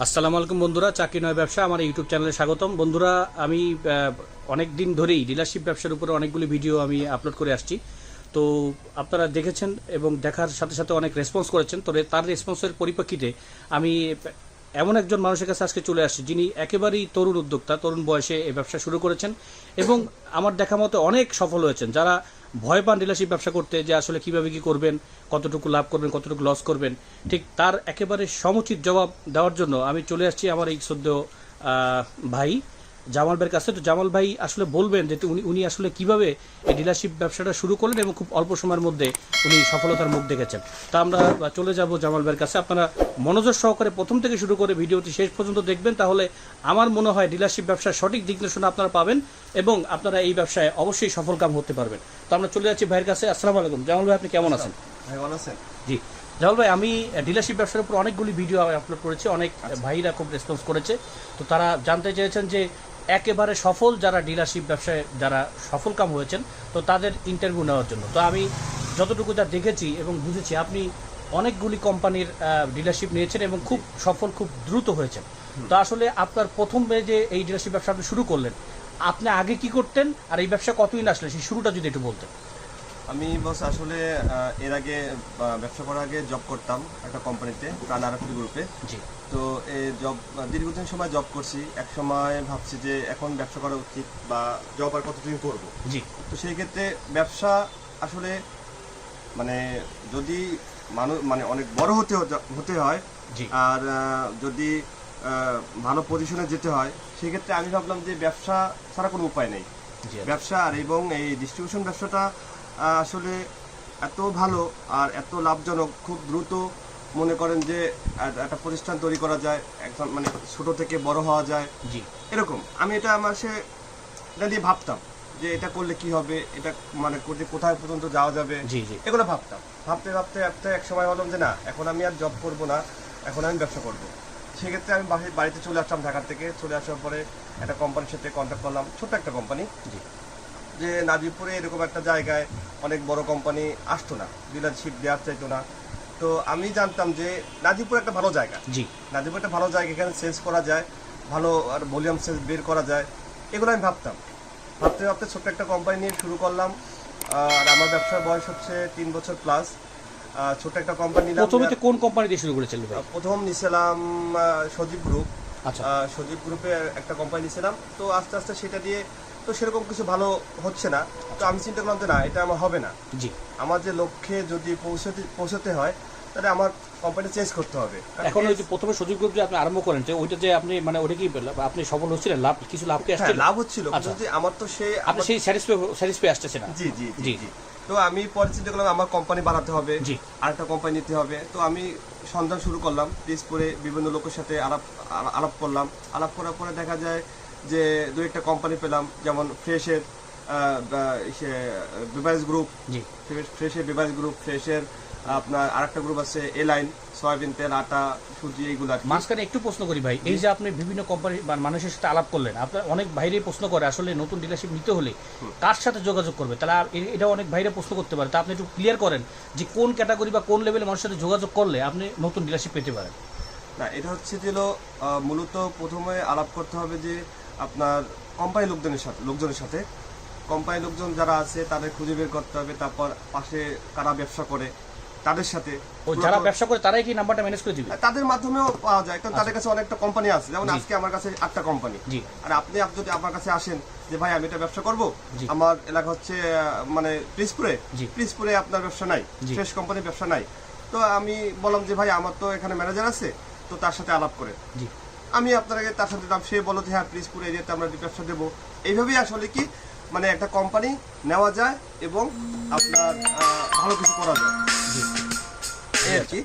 আসসালামু আলাইকুম বন্ধুরা, চাকরি নয় ব্যবসা, আমার ইউটিউব চ্যানেলে স্বাগতম। বন্ধুরা, আমি অনেক দিন ধরেই ডিলারশিপ ব্যবসার উপরে অনেকগুলি ভিডিও আমি আপলোড করে আসছি। তো আপনারা দেখেছেন এবং দেখার সাথে সাথে অনেক রেসপন্স করেছেন। তো তার রেসপন্সের পরিপ্রেক্ষিতে আমি এমন একজন মানুষের কাছে আজকে চলে আসছি, যিনি একেবারেই তরুণ উদ্যোক্তা, তরুণ বয়সে এই ব্যবসা শুরু করেছেন এবং আমার দেখা মতো অনেক সফল হয়েছেন। যারা ভয় পান ডিলারশিপ ব্যবসা করতে যে আসলে কীভাবে কী করবেন, কতটুকু লাভ করবেন, কতটুকু লস করবেন। ঠিক তার একেবারে সমুচিত জবাব দেওয়ার জন্য আমি চলে আসছি আমার এই সদ্য ভাই। জামাল ভাইয়ের কাছে। তো জামাল ভাই আসলে বলবেন যে উনি উনি আসলে কীভাবে এই ডিলারশিপ ব্যবসাটা শুরু করলেন এবং খুব অল্প সময়ের মধ্যে উনি সফলতার মুখ দেখেছেন। তা আমরা চলে যাব জামাল ভাইয়ের কাছে। আপনারা মনোযোগ সহকারে প্রথম থেকে শুরু করে ভিডিওটি শেষ পর্যন্ত দেখবেন তাহলে আমার মনে হয় ডিলারশিপ ব্যবসার সঠিক দিক নির্দেশনা আপনারা পাবেন এবং আপনারা এই ব্যবসায় অবশ্যই সফলকাম হতে পারবেন। তো আমরা চলে যাচ্ছি ভাইয়ের কাছে। আসসালামু আলাইকুম। জামাল ভাই আপনি কেমন আছেন? ভাই ভালো আছেন? জি। জামাল ভাই আমি ডিলারশিপ ব্যবসার উপর অনেকগুলি ভিডিও আপলোড করেছি অনেক ভাইরা খুব রেসপন্স করেছে। তো তারা জানতে চেয়েছেন যে একেবারে সফল যারা ডিলারশিপ ব্যবসায় যারা সফল কাম হয়েছেন তো তাদের ইন্টারভিউ নেওয়ার জন্য। তো আমি যতটুকু যা দেখেছি এবং বুঝেছি আপনি অনেকগুলি কোম্পানির ডিলারশিপ নিয়েছেন এবং খুব সফল খুব দ্রুত হয়েছেন। তো আসলে আপনার প্রথম যে এই ডিলারশিপ ব্যবসা আপনি শুরু করলেন আপনি আগে কি করতেন? আর এই ব্যবসা কতদিন আসলে? সেই শুরুটা যদি একটু বলতেন। আমি বস আসলে এর আগে ব্যবসা করার আগে জব করতাম একটা কোম্পানিতে প্রাণ আরক্ষী গ্রুপে তো এই জব দীর্ঘদিন সময় জব করছি। এক সময় ভাবছি যে এখন ব্যবসা করা উচিত বা জব আর কতদিন করব? জি। তো সেই ক্ষেত্রে ব্যবসা আসলে মানে যদি মানুষ মানে অনেক বড় হতে হতে- হয় জি। আর যদি ভালো পজিশনে যেতে হয় সেক্ষেত্রে আমি ভাবলাম যে ব্যবসা ছাড়া কোনো উপায় নেই। ব্যবসা আর এবং এই ডিস্ট্রিবিউশন ব্যবসাটা আসলে এত ভালো আর এত লাভজনক খুব দ্রুত মনে করেন যে একটা প্রতিষ্ঠান তৈরি করা যায় একদম মানে ছোট থেকে বড় হওয়া যায়। জি। এরকম। আমি এটা আমার সে এটা নিয়ে ভাবতাম যে এটা করলে কি হবে এটা মানে করতে কোথায় পর্যন্ত যাওয়া যাবে জি জি। এগুলো ভাবতাম। ভাবতে ভাবতে ভাবতে এক সময় ভাবলাম যে না এখন আমি আর জব করব না এখন আমি ব্যবসা করব। সেক্ষেত্রে আমি বাড়ি- বাড়িতে চলে আসলাম ঢাকা থেকে। চলে আসার পরে একটা কোম্পানির সাথে কন্ট্যাক্ট করলাম ছোট্ট একটা কোম্পানি জি। যে নাজিরপুরে এরকম একটা জায়গায় অনেক বড় কোম্পানি আসতো না ডিলারশিপ দেওয়ার চাইতো না। তো আমি জানতাম যে নাজিরপুর একটা ভালো জায়গা। জি। নাজিরপুর একটা ভালো জায়গা এখানে সেলস করা যায় ভালো আর ভলিউম সেলস বের করা যায় এগুলো আমি ভাবতাম। ভাবতে ভাবতে ছোট্ট একটা কোম্পানি নিয়ে শুরু করলাম। আর আমার ব্যবসার বয়স হচ্ছে তিন বছর প্লাস ছোট একটা কোম্পানি প্রথমে কোন কোম্পানি দিয়ে শুরু করেছিলেন প্রথম নিছিলাম আহ, সজীব গ্রুপ আচ্ছা। সজীব গ্রুপে একটা কোম্পানি নিয়েছিলাম তো আস্তে আস্তে সেটা দিয়ে তো সেরকম কিছু ভালো হচ্ছে না। তো আমি চিন্তা করলাম যে না এটা আমার হবে না। জি। আমার যে লক্ষ্যে যদি পৌঁছতে পৌঁছতে হয় তাহলে আমার কোম্পানি চেঞ্জ করতে হবে। এখন ওই যে প্রথমে সুযোগ গ্রুপ যে আপনি আরম্ভ করেন যে ওইটা যে আপনি মানে ওটা কি আপনি সফল হচ্ছিলেন? লাভ কিছু লাভ কি হ্যাঁ আসছে লাভ হচ্ছিল আচ্ছা। কিন্তু আমার তো সেই আপনি সেই স্যাটিসফাই স্যাটিসফাই আসতেছে না। জি জি জি। জি। তো আমি পরে চিন্তা করলাম আমার কোম্পানি বাড়াতে হবে জি। আরেকটা কোম্পানি নিতে হবে। তো আমি সন্ধান শুরু করলাম পিসপুরে বিভিন্ন লোকের সাথে আলাপ আলা- আলাপ করলাম। আলাপ করার পরে দেখা যায় যে দু একটা কোম্পানি পেলাম যেমন ফ্রেশের বিভাইস গ্রুপ ফ্রেশের বিভাইস গ্রুপ ফ্রেশের আপনার আরেকটা গ্রুপ আছে এলাইন সয়াবিন তেল আটা সুজি এইগুলো মাঝখানে একটু প্রশ্ন করি ভাই এই যে আপনি বিভিন্ন কোম্পানি মানুষের সাথে আলাপ করলেন আপনার অনেক বাইরে প্রশ্ন করে আসলে নতুন ডিলারশিপ নিতে হলে কার সাথে যোগাযোগ করবে? তাহলে এটা অনেক বাইরে প্রশ্ন করতে পারে। তা আপনি একটু ক্লিয়ার করেন যে কোন ক্যাটাগরি বা কোন লেভেলের মানুষের সাথে যোগাযোগ করলে আপনি নতুন ডিলারশিপ পেতে পারেন। না এটা হচ্ছে যে মূলত প্রথমে আলাপ করতে হবে যে আপনার কোম্পানি লোকজনের সাথে লোকজনের সাথে। কোম্পানি লোকজন যারা আছে তাদের খুঁজে বের করতে হবে তারপর পাশে কারা ব্যবসা করে তাদের সাথে। ও যারা ব্যবসা করে তারাই কি নাম্বারটা ম্যানেজ করে দিবে? তাদের মাধ্যমেও পাওয়া যায় কারণ তাদের কাছে অনেকটা কোম্পানি আছে। যেমন আজকে আমার কাছে আটটা কোম্পানি জি। আর আপনি আপ- যদি আমার কাছে আসেন যে ভাই আমি এটা ব্যবসা করব। আমার এলাকা হচ্ছে মানে প্রিসপুরে জি। প্রিসপুরে আপনার ব্যবসা নাই। ফ্রেশ কোম্পানির ব্যবসা নাই। তো আমি বললাম যে ভাই আমার তো এখানে ম্যানেজার আছে তো তার সাথে আলাপ করে। জি। আমি আপনাকে তার সাথে দাম, সে বলো যে হ্যাঁ প্লিজ পুরো এরিয়াতে আমরা ব্যবসা দেবো। এইভাবেই আসলে কি মানে একটা কোম্পানি নেওয়া যায় এবং আপনার ভালো কিছু করা যায়। এই আর কি।